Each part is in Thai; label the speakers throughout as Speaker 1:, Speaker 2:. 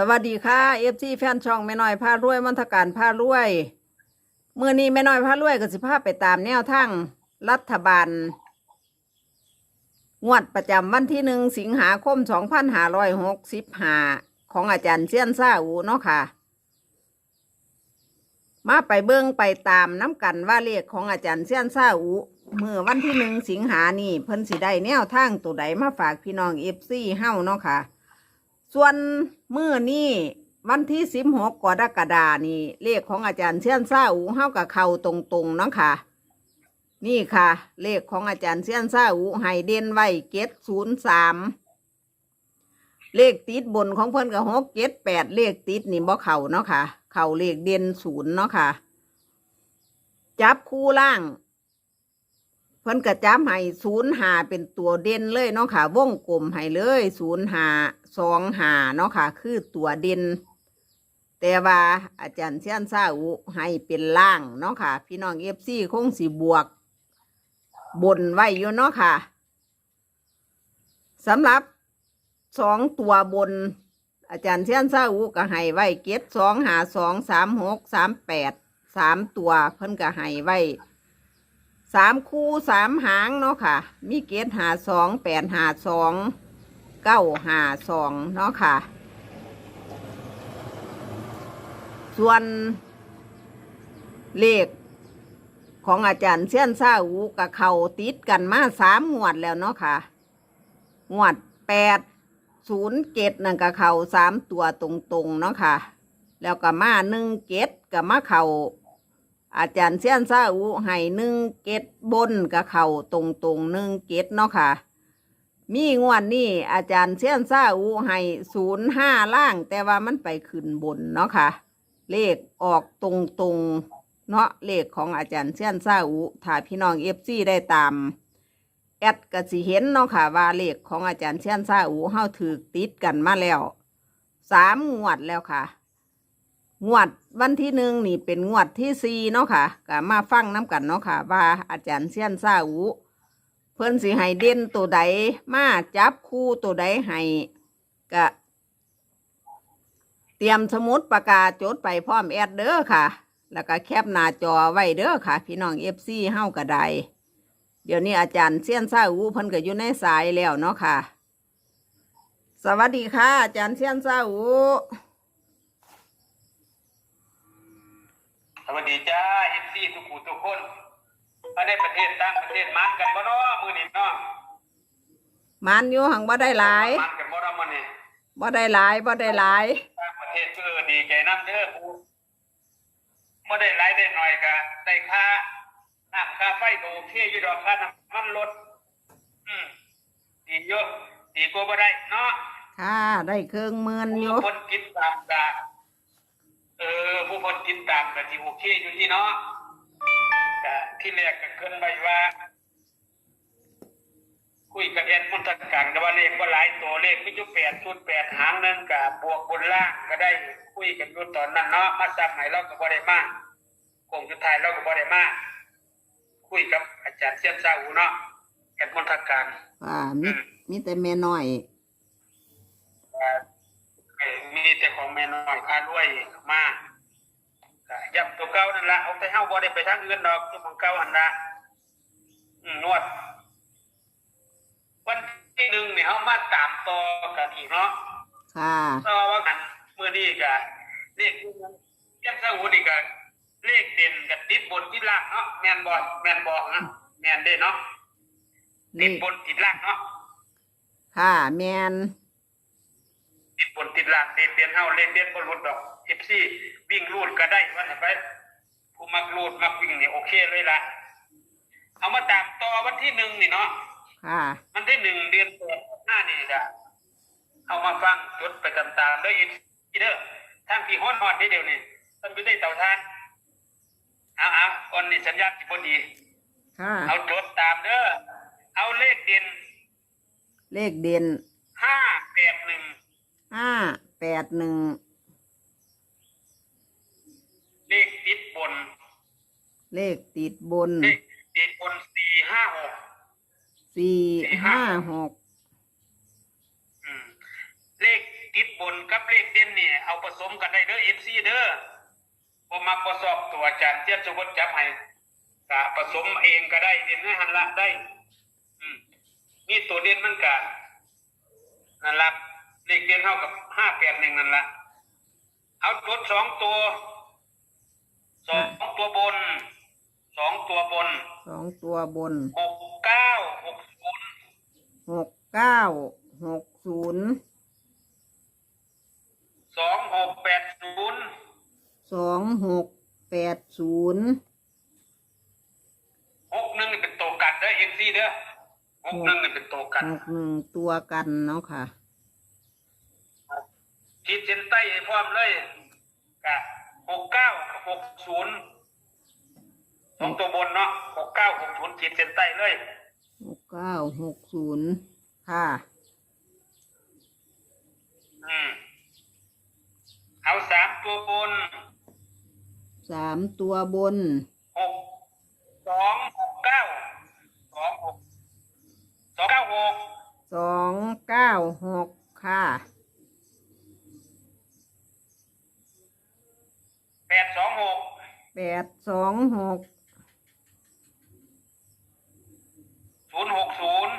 Speaker 1: สวัสดีค่ะเอฟซีแฟนช่องแม่น้อยพารวยมนทการพารวยเมื่อนี้แม่น้อยพารวยก็สิพาไปตามแนวทางรัฐบาล งวดประจำวันที่หนึ่งสิงหาคมสองพันห้าร้อยหกสิบห้าของอาจารย์เซียนซาอูเนาะค่ะ มาไปเบิ้งไปตามน้ำกันว่าเลขของอาจารย์เซียนซาอูเมื่อวันที่หนึ่งสิงหานี่เพิ่นสิได้แนวทางตัวใดมาฝากพี่น้องเอฟซีเฮ้าเนาะค่ะ ส่วนมื้อนี้วันที่สิบหกกรกฎานี่เลขของอาจารย์เชียนซ่าอูเฮากับเขาตรงๆเนาะค่ะ นี่ค่ะ เลขของอาจารย์เชียนซ่าอูให้เด่นไว้เกตศูนย์สามเลขติดบนของเพิ่อนกับหกเกตแปดเลขติดนี่บ่เข่าเนาะค่ะ เข่าเลขเด่นศูนย์เนาะค่ะ จับคู่ล่าง พิ่นกระจับให้ศูนย์หาเป็นตัวเด่นเลยเนาะค่ะ วงกลมให้เลยศูนย์หาสองหาเนาะค่ะ คือตัวเด่นแต่ว่าอาจารย์เชียนซาอุให้เป็นล่างเนาะค่ะ พี่น้องเอฟซีคงสีบวก บนไว้อยู่เนาะค่ะสำหรับสองตัวบน อาจารย์เชียนซาอุก็ให้ไว้เก็ดสองหาสองสามหกสามแปดสามตัวเพิ่นก็ให้ไว้ สามคู่สามหางเนาะค่ะ มีเกตหาสองแปดหาสองเก้าหาสองเนาะค่ะ ส่วนเลขของอาจารย์เซียนซาอูกับเขาติดกันมาสามงวดแล้วเนาะค่ะ งวดแปดศูนย์เกตนั่นกับเขาสามตัวตรงๆเนาะค่ะ แล้วก็มาหนึ่งเกตกับมาเขา อาจารย์เซียนซาอูให้หนึ่งเกตบนกับเข่าตรงตรงๆหนึ่งเกตเนาะค่ะ มีงวดนี้อาจารย์เซียนซาอูให้ศูนย์ห้าล่าง แต่ว่ามันไปขึ้นบนเนาะค่ะ เลขออกตรงตรงๆเนาะเลขของอาจารย์เซียนซาอูถ้าพี่น้องเอฟซีได้ตาม แอดก็สิเห็นเนาะค่ะ ว่าเลขของอาจารย์เซียนซาอูเฮาถือติดกันมาแล้วสามงวดแล้วค่ะ งวดวันที่หนึ่งนี่เป็นงวดที่สี่เนาะค่ะก็มาฟังน้กันเนาะค่ะ ว่าอาจารย์เซียนซาอูเพิ่นสิให้เด่นตัวใดมาจับคู่ตัวใดให้ก็เตรียมสมุดปากกาศจดไปพร้อมแอดเด้อค่ะ แล้วก็แคปหน้าจอไว้เด้อค่ะ พี่น้องเอฟซีเฮ้าก็ไดเดี๋ยวนี้อาจารย์เซียนซาอูเพิ่นก็อยู่ในสายแล้วเนาะค่ะ สวัสดีค่ะ อาจารย์เซียนซาอู
Speaker 2: วัสดีจ้าเอฟซีทุกผู้ทุกคนมาในประเทศต่างประเทศมันกันบ่เนาะมื้อนี้เนาะ
Speaker 1: มันอยู่หังบ่ได้หลาย
Speaker 2: มันกันบ่เนาะมื้อนี้
Speaker 1: บ่ได้หลายบ่ได้หลาย
Speaker 2: ต่างประเทศก็เออดีใจนำเด้อผู้บ่ได้หลายได้น้อยก็ได้ค่าน้ำค่าไฟก็โอเคอยู่ดอกค่าน้ำมันลดอืมดีเยอะดีกว่าบ่ได้เนาะ
Speaker 1: ค่ะได้เครื่องหมื่นอยู่
Speaker 2: ผู้คนติดตามก็ เออผู้คนติดตามก็สิโอเคอยู่ที่เนาะก็ที่แรกก็เกินไปว่า คุยกับเอ็นมุนตการก็ว่าเลขว่าหลายตัวเลขมีอยู่แปดชุดแปดหางหนึงกับบวกบนล่างก็ได้คุยกันอยู่ตอนนั้นเนาะมาซ้ำไหนเราก็บ่ได้มาคงสุดท้ายเราก็บ่ได้มาคุยกับอาจารย์เสียนซาอูเนาะเอ็นมุนตการ
Speaker 1: อ่ามีมีแต่แม่น้อย
Speaker 2: ว่า เอ่อมีแต่ของแม่น้อยพารวยมาก็ย้ำตัวเก่านั่นละเอาแต่เฮาบ่ได้ไปทางอื่นดอกตัวของเก่าอันละอืมนวด วันที่หนึ่งเนี่ยเขามาตามต่อกันอีกเนาะ
Speaker 1: ค่ะ
Speaker 2: ต่อว่ากันเมื่อนี้ก็เลขเจ้าสาวุนี่ก็เลขเด่นกับติดบนติดล่างเนาะแมนบอลแมนบอลนะแมนเด้เนาะติ
Speaker 1: นี่
Speaker 2: ดบนติดล่างเนาะ
Speaker 1: ค่ะแมน
Speaker 2: ติดบนติดล่างเด่นเด่นเฮาเล่นเด่นบนรุดดอกเอฟซีวิ่งรูดก็ได้ว่าไหนไปผู้มักรูดมักวิ่งนี่โอเคเลยล่ะเอามาตามต่อวันที่หนึ่งนี่เนาะ
Speaker 1: ค่ะ
Speaker 2: มันที่หนึ่งเดือนแปดหน้านี่จ้ะเอามาฟังจดไปตามๆเด้ออีเด้อทางพี่ฮ้อนฮอดได้เดี๋ยวนี้ท่านไม่ได้เต่าทานเอาเอาก่อนนี่สัญญาณที่บดี
Speaker 1: ค่ะ
Speaker 2: เอาจดตามเด้อเอาเลขเด่น
Speaker 1: เลขเด่น
Speaker 2: ห้าแปดหนึ่ง
Speaker 1: ห้าแปดหนึ่ง
Speaker 2: เลขติดบน
Speaker 1: เลขติดบน
Speaker 2: เลขติดบนสี่ห้าหก
Speaker 1: สี่ห้าหก
Speaker 2: อืมเลขติติดบนกับเลขเด่นนี่เอาผสมกันได้เด้อเอฟซีเด้อพอมาประสอบตัวอาจารย์เทียบสมมติจับให้ก็ผสมเองก็ได้เด่นให้หันละได้ อืมนี่ตัวเด่นมันก็นั่นละ เลขเด่นเท่ากับห้าแปดหนึ่งนั่นละเอาตัวสองตัวสองตัวบนสองตัวบน
Speaker 1: สองตัวบน
Speaker 2: หกเก้าหกศูนย์
Speaker 1: หกเก้าหกศูนย์
Speaker 2: สองหกแปดศูนย์
Speaker 1: สองหกแปดศูนย์
Speaker 2: หกหนึ่งนี่เป็นตัวกันเด้อเอฟซีเด้อหกหนึ่งนี่เป็นตัวกัน
Speaker 1: หกหนึ่งตัวกันเนาะค่ะ
Speaker 2: ขีดเส้นใต้ให้พร้อมเลยกะหกเก้าหกศูนย์สองตัวบนเนาะหกเก้าหกศูนย์ขีดเส้นใต้เลย
Speaker 1: หกเก้าหกศูนย์ค่ะ
Speaker 2: อืมเอาสามตัวบน
Speaker 1: สามตัวบน
Speaker 2: หกสองหกเก้าสองหกสองเก้าหก
Speaker 1: สองเก้าหกค่ะ
Speaker 2: แปดสองหก
Speaker 1: แปดสองหก
Speaker 2: ศูนย์หกศูนย์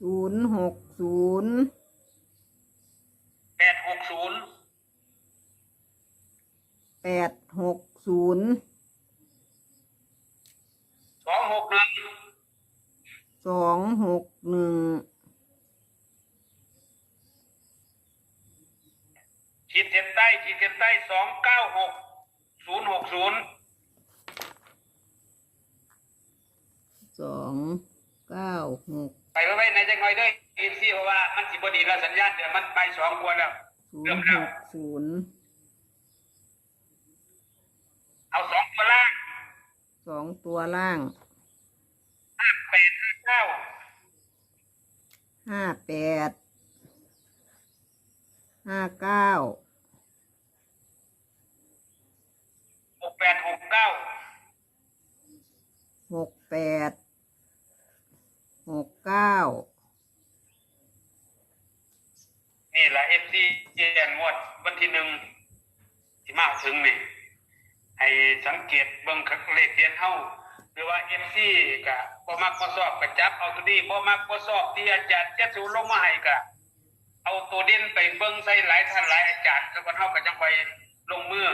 Speaker 1: ศูนย์หกศูนย์
Speaker 2: แปดหกศูนย์
Speaker 1: แปดหกศูนย์
Speaker 2: สองหกหนึ่ง
Speaker 1: สองหกหนึ่ง
Speaker 2: ขีดเส้นใต้ขีดเส้นใต้สองเก้าหกศูนย์หกศูนย์
Speaker 1: สองเก้าหก
Speaker 2: ไปไว้ไว้ในจังหน่อยเด้วยอีซี่เพราะว่ามันสิบดีแล้วสัญญาณเดี๋ยวมันไปสองกว่าแล้ว
Speaker 1: ศูนย์หกศูนย์
Speaker 2: เอาสองตัวล่าง
Speaker 1: สองตัวล่าง
Speaker 2: ห้าแปดห้าเก้า
Speaker 1: ห้าแปดห้าเก้า
Speaker 2: หกแปดหกเก้า
Speaker 1: หกแปดหกเก้า
Speaker 2: นี่แหละเอฟซีเจียนงวดวันที่หนึ่งที่มาถึงนี่ ให้สังเกตเบิ่งคักเลขเทียนเฮาหรือว่าเอฟซีกะบ่มักบ่ชอบก็จับเอาตัวนี้บ่มักบ่ชอบที่อาจารย์เจะสูลงมาให้กะเอาตัวเด่นไปเบิ่งใส่หลายท่านหลายอาจารย์แล้วก็เฮาก็จังไปลงมือ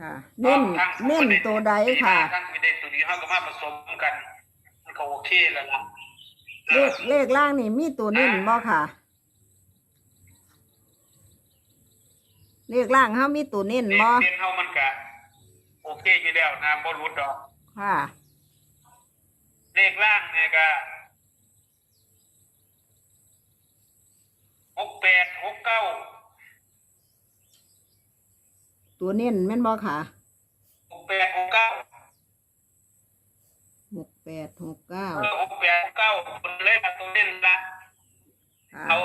Speaker 1: ค่ะเน้นเน้นตัวใดค่ะ
Speaker 2: ทั้งมีเด็กตัวนี้เขาก็มาผสมกันมันก็โอเคแล้วล่ะ
Speaker 1: เลขเลขล่างนี่มีตัวเน้นบ่ค่ะเลขล่างเขามีตัวเน้น
Speaker 2: เลข
Speaker 1: บ่
Speaker 2: เรียนเขามันก็โอ เคอยู่แล้วนะบรุษดอก
Speaker 1: ค่ะ
Speaker 2: เลขล่างเนี่ยก็หกแปดหกเก้า
Speaker 1: ตัวเน้นแม่นบ่ค่ะ
Speaker 2: หกแปดหกเก้า
Speaker 1: หกแปดหกเก้า
Speaker 2: เออหกแปดหกเก้าคนเล่นมาตัวเล่นละ
Speaker 1: ค่ะ
Speaker 2: เอา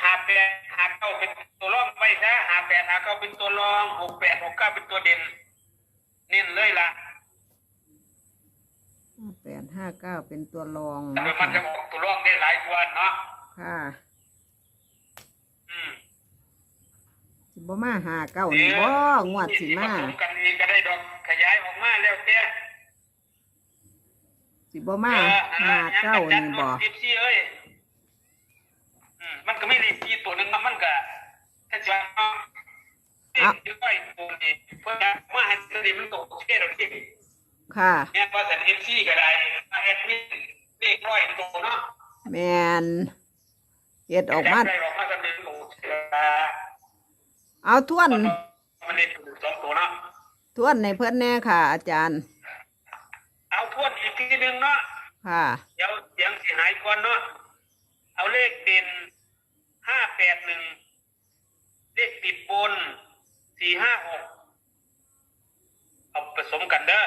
Speaker 2: หาแปดหาเก้าเป็นตัวรองไปซะหาแปดหาเก้าเป็นตัวรองหกแปดหกเก้าเป็นตัวเด่น เน้นเลยล่ะ
Speaker 1: แปดห้าเก้าเป็นตัวรอง
Speaker 2: แต่
Speaker 1: นะ
Speaker 2: มัน
Speaker 1: คะ
Speaker 2: จะบอกตัวรองได้หลายตัวเนาะ
Speaker 1: ค่ะ
Speaker 2: อืม
Speaker 1: สิบ่มาหาเก้านี่บ่งวดสิมา
Speaker 2: ผสมกันเองก็ได้ดอกขยายออกมาแล้วเตี้ย
Speaker 1: สิบ่มา
Speaker 2: เออ
Speaker 1: หาเก้านี่บ่
Speaker 2: สิบสี่เอ้ยอืมมันก็ไม่เลขสี่ตัวหนึงนะมันก็ถ้าจะเอา เลขที่ไว้ตัวนี้เพื่อมาให้สนิมันตกเท่เราที่
Speaker 1: ค่ะ
Speaker 2: เนี่ยว่าแต่เอฟซีก็ได้มาแอดมินเลขร้อยตัวเนาะ
Speaker 1: แมนเฮ็ดออกมา
Speaker 2: จับได้ออกมาสนิทโอ้เชื่อ
Speaker 1: เอาทวน
Speaker 2: มันเลขสองตัวเนาะ
Speaker 1: ทวนในเพื่อนแน่ค่ะ อาจารย์
Speaker 2: เอาทวนอีกทีหนึงเนาะ
Speaker 1: ค่ะ
Speaker 2: เดี๋ยวเสียงเสียหายก่อนเนาะเอาเลขเด่นห้าแปดหนึ่งเลขติดบน สี่ห้าหกเอาผสมกันเด้อ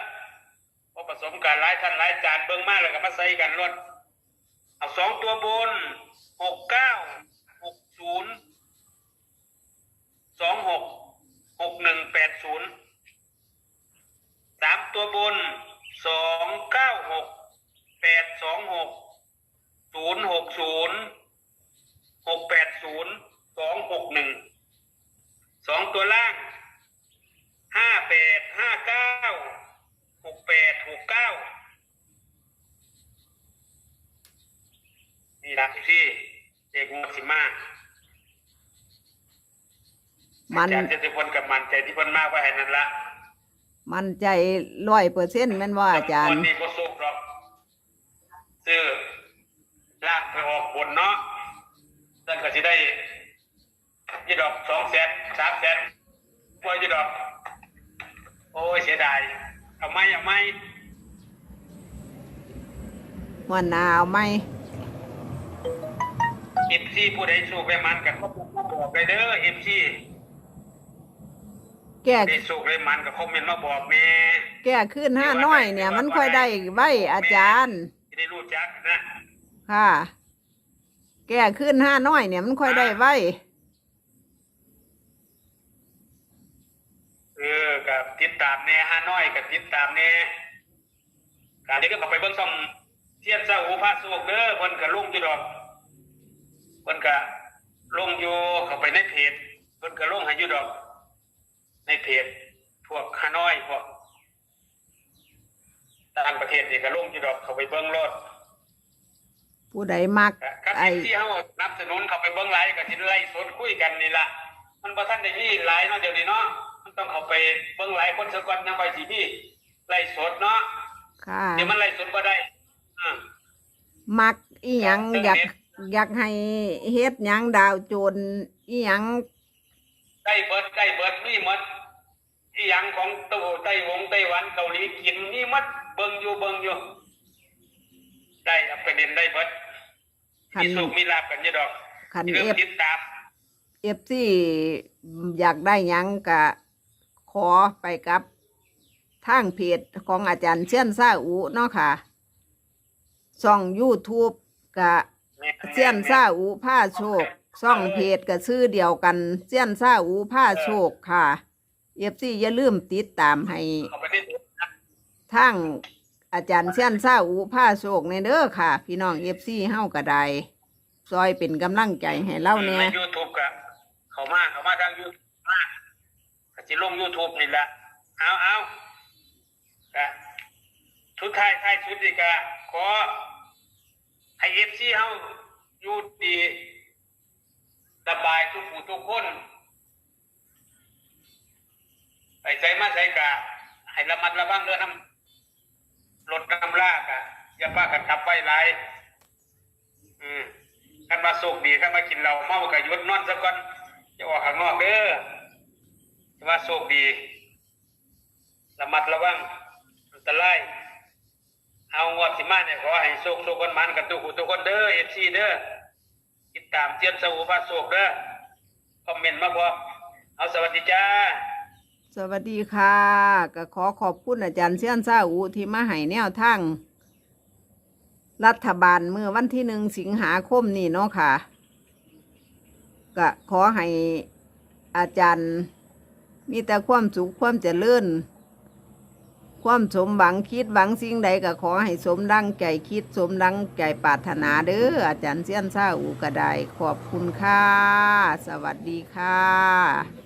Speaker 2: พอผสมกันหลายท่านหลายจานเบิ่งมากเลยก็มาใส่กันรวดเอาสองตัวบนหกเก้าหกศูนย์สองหกหกหนึ่งแปดศูนย์สามตัวบนสองเก้าหกแปดสองหกศูนย์หกศูนย์หกแปดศูนย์สองหกหนึ่งสองตัวล่างห้าแปดห้าเก้าหกแปดหกเก้านี่ละ ที่เอกงวดสิมา
Speaker 1: มัน
Speaker 2: อาจารย์เจติพลกับมันใจที่เพิ่นมากไว้ให้นั่นละ
Speaker 1: มันใจร้อยเปอร์เซ็นต์แม่นว่าอาจารย์
Speaker 2: วันนี้ก็สุกหรอกซื้อล่างไปออกบนเนาะนั่นก็จะได้ยี่ดอกสองแสนสามแสนกว่ายี่ดอก โอ้ยเสียดายเอาไหมเอาไหม
Speaker 1: วันหนาวไหม
Speaker 2: เอฟซีผู้ใดสู้ไปมันกับเขาบอกไปเด้อเอฟซี
Speaker 1: แก้
Speaker 2: ได้สู้ไปมันกับคอมเมนต์มาบอกแม่
Speaker 1: แก้ขึ้นห้าน้อยเนี่ย มันค่อยได้ไว้อาจารย์
Speaker 2: จะได้รู้จักนะ
Speaker 1: ค่ะ แก้ขึ้นห้าน้อยเนี่ย มันค่อยได้ไว้
Speaker 2: เออกับติดตามแน่ฮาน้อยกับติดตามแน่การที่ก็เข้าไปเบิ่งซ่องเทียนเสาหูพระสุกเด้อเพิ่นก็ลงอยู่ดอก เพิ่นก็ลงอยู่เข้าไปในเพจเพิ่นก็ลงให้อยู่ดอก ในเพจพวกฮานอยพวกต่างประเทศนี่ก็ลงอยู่ดอกเข้าไปเบิ่งรถ
Speaker 1: ผู้ใดมัก
Speaker 2: ครับ
Speaker 1: ไอ้
Speaker 2: ที่เฮานับสนุนเข้าไปเบิ่งไลฟ์ก็สิไล่สดคุยกันนี่ล่ะมันบ่ทันได้มีไลฟ์เนาะเดี๋ยวนี้เนาะมันต้องเข้าไปเบิ่งไลฟ์คนซะก่อนยังไปสิมีไล่สดเนาะ
Speaker 1: ค่ะ
Speaker 2: เดี๋ยวมันไล่สดบ่ได้อ่า
Speaker 1: มักอีหยัง
Speaker 2: ครับ
Speaker 1: อยาก อยากให้เฮ็ดหยังดาวโจรอีหยัง
Speaker 2: ได้เบิดได้เบิดมีหมดอีหยังของตู้ไต้หวงไต้หวันเกาหลีกินมีหมดเบิ่งอยู่เบิ่งอยู่ ได้เอาไปเล่นได้เบิด
Speaker 1: คัน
Speaker 2: มีสุขมีลาบกันอยู่ดอก
Speaker 1: คัน
Speaker 2: อย่าลื
Speaker 1: เอ
Speaker 2: ม
Speaker 1: ฟ
Speaker 2: ติดตาม
Speaker 1: เอฟซีอยากได้หยังกะขอไปกับทางเพจของอาจารย์เชียนซาอูเนาะค่ะช่อง YouTube กะ เชียนซาอูผ้าโชคช่องเพจก็ชื่อเดียวกันเชียนซาอูผ้าโชคค่ะเอฟซีอย่าลืมติดตามให้
Speaker 2: เข้
Speaker 1: งอาจารย์เชียนซาอูผ้าโชคในเด้อค่ะ พี่น้องเอฟซีเฮาก็ไดซอยเป็นกำลังใจให้เล่าแหน่
Speaker 2: ใน YouTube ก็เขามาเขามาทาง YouTube มาก็สิลง YouTube นี่แหละเอาเอาก็สุดท้ายท้ายสุดนี่ก็ขอ ให้ FC เฮาอยู่ดีสบายทุกผู้ทุกคนไปใส่มาใส่กะให้ระมัดระวังเรื่องน้ำรถน้ำลากอะอย่าพากันขับไว้หลายอืมกันมาสุกดีกันมากินเหล้าเมากะยุดนอนซะก่อนจะออกข้างนอกเด้อจะมาสุกดีระมัดระวังอันตราย เอางวดสิมาเนี่ยขอให้สุกสุกคนมันกันทุกผู้ทุกคนเด้อเอฟซีเด้อติดตามเจียนสูพาสุกเด้อคอมเมนต์มาบอกเอาสวัสดีจ้า
Speaker 1: สวัสดีค่ะก็ขอขอบคุณอาจารย์เซียนซาอูที่มาให้แนวทางรัฐบาลเมื่อวันที่หนึ่งสิงหาคมนี่เนาะค่ะ ก็ขอให้อาจารย์มีแต่ความสุขความเจริญ ความสมหวังคิดหวังสิ่งใดก็ขอให้สมดังใจคิดสมดังใจปรารถนาเด้ออาจารย์เซียนซาอูกระไดขอบคุณค่ะ สวัสดีค่ะ